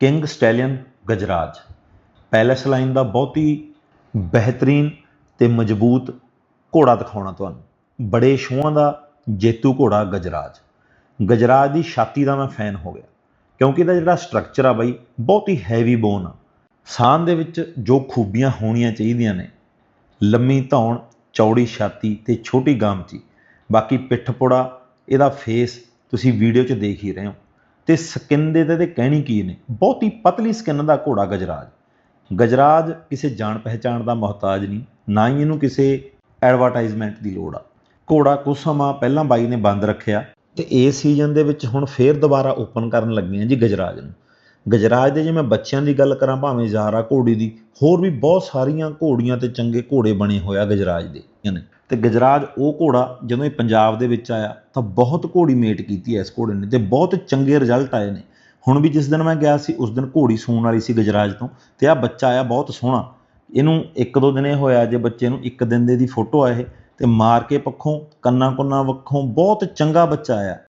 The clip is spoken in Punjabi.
King stallion Gajraj. Palace line ਦਾ ਬਹੁਤ ਹੀ ਬਿਹਤਰੀਨ ਤੇ ਮਜ਼ਬੂਤ ਘੋੜਾ ਦਿਖਾਉਣਾ ਤੁਹਾਨੂੰ। ਬੜੇ ਸ਼ੋਆਂ ਦਾ ਜੇਤੂ ਘੋੜਾ ਗਜਰਾਜ। ਗਜਰਾਜ ਦੀ ਛਾਤੀ ਦਾ ਮੈਂ ਫੈਨ ਹੋ ਗਿਆ, ਕਿਉਂਕਿ ਇਹਦਾ ਜਿਹੜਾ ਸਟਰਕਚਰ ਆ ਬਾਈ, ਬਹੁਤ ਹੀ ਹੈਵੀ ਬੋਨ ਆ। ਸਾਨ ਦੇ ਵਿੱਚ ਜੋ ਖੂਬੀਆਂ ਹੋਣੀਆਂ ਚਾਹੀਦੀਆਂ ਨੇ, ਲੰਮੀ ਧੌਣ, ਚੌੜੀ ਛਾਤੀ ਤੇ ਛੋਟੀ ਗਾਮਚੀ, ਬਾਕੀ ਪਿੱਠ ਪੁੜਾ, ਇਹਦਾ ਫੇਸ ਤੁਸੀਂ ਵੀਡੀਓ 'ਚ ਦੇਖ ਹੀ ਰਹੇ ਹੋ। ਤੇ ਸਕਿਨ ਦੇ ਤੇ ਇਹਦੇ ਕਹਿਣੀ ਕੀ ਨੇ? ਬਹੁਤ ਹੀ ਪਤਲੀ ਸਕਿਨ ਦਾ ਘੋੜਾ ਗਜਰਾਜ। ਗਜਰਾਜ ਕਿਸੇ ਜਾਣ ਪਹਿਚਾਣ ਦਾ ਮੁਹਤਾਜ ਨਹੀਂ, ਨਾ ਹੀ ਇਹਨੂੰ ਕਿਸੇ ਐਡਵਰਟਾਈਜ਼ਮੈਂਟ ਦੀ ਲੋੜ ਆ। ਘੋੜਾ ਕੁਝ ਸਮਾਂ ਪਹਿਲਾਂ ਬਾਈ ਨੇ ਬੰਦ ਰੱਖਿਆ ਤੇ ਇਸ ਸੀਜ਼ਨ ਦੇ ਵਿੱਚ ਹੁਣ ਫੇਰ ਦੁਬਾਰਾ ਓਪਨ ਕਰਨ ਲੱਗੇ ਆ ਜੀ ਗਜਰਾਜ ਨੂੰ। ਗਜਰਾਜ ਦੇ ਜੇ ਮੈਂ ਬੱਚਿਆਂ ਦੀ ਗੱਲ ਕਰਾਂ ਭਾਵੇਂ ਜ਼ਾਰਾ ਘੋੜੀ ਦੀ, ਹੋਰ ਵੀ ਬਹੁਤ ਸਾਰੀਆਂ ਘੋੜੀਆਂ ਤੇ ਚੰਗੇ ਘੋੜੇ ਬਣੇ ਹੋਇਆ ਗਜਰਾਜ ਦੇ ਨੇ ਤੇ ਗਜਰਾਜ ਉਹ ਘੋੜਾ ਜਦੋਂ ਇਹ ਪੰਜਾਬ ਦੇ ਵਿੱਚ ਆਇਆ ਤਾਂ ਬਹੁਤ ਘੋੜੀ ਮੇਟ ਕੀਤੀ ਐ ਇਸ ਘੋੜੇ ਨੇ ਤੇ ਬਹੁਤ ਚੰਗੇ ਰਿਜ਼ਲਟ ਆਏ ਨੇ। ਹੁਣ ਵੀ ਜਿਸ ਦਿਨ ਮੈਂ ਗਿਆ ਸੀ, ਉਸ ਦਿਨ ਘੋੜੀ ਸੂਣ ਵਾਲੀ ਸੀ ਗਜਰਾਜ ਤੋਂ ਤੇ ਆ ਬੱਚਾ ਆਇਆ ਬਹੁਤ ਸੋਹਣਾ। ਇਹਨੂੰ ਇੱਕ ਦੋ ਦਿਨੇ ਹੋਇਆ ਜੇ ਬੱਚੇ ਨੂੰ ਇੱਕ ਦਿਨ ਦੇ ਦੀ ਫੋਟੋ ਆ ਇਹ ਤੇ ਮਾਰ ਕੇ ਪੱਖੋਂ ਕੰਨਾਂ ਕੁੰਨਾਂ ਵੱਖੋਂ ਬਹੁਤ ਚੰਗਾ ਬੱਚਾ ਆਇਆ।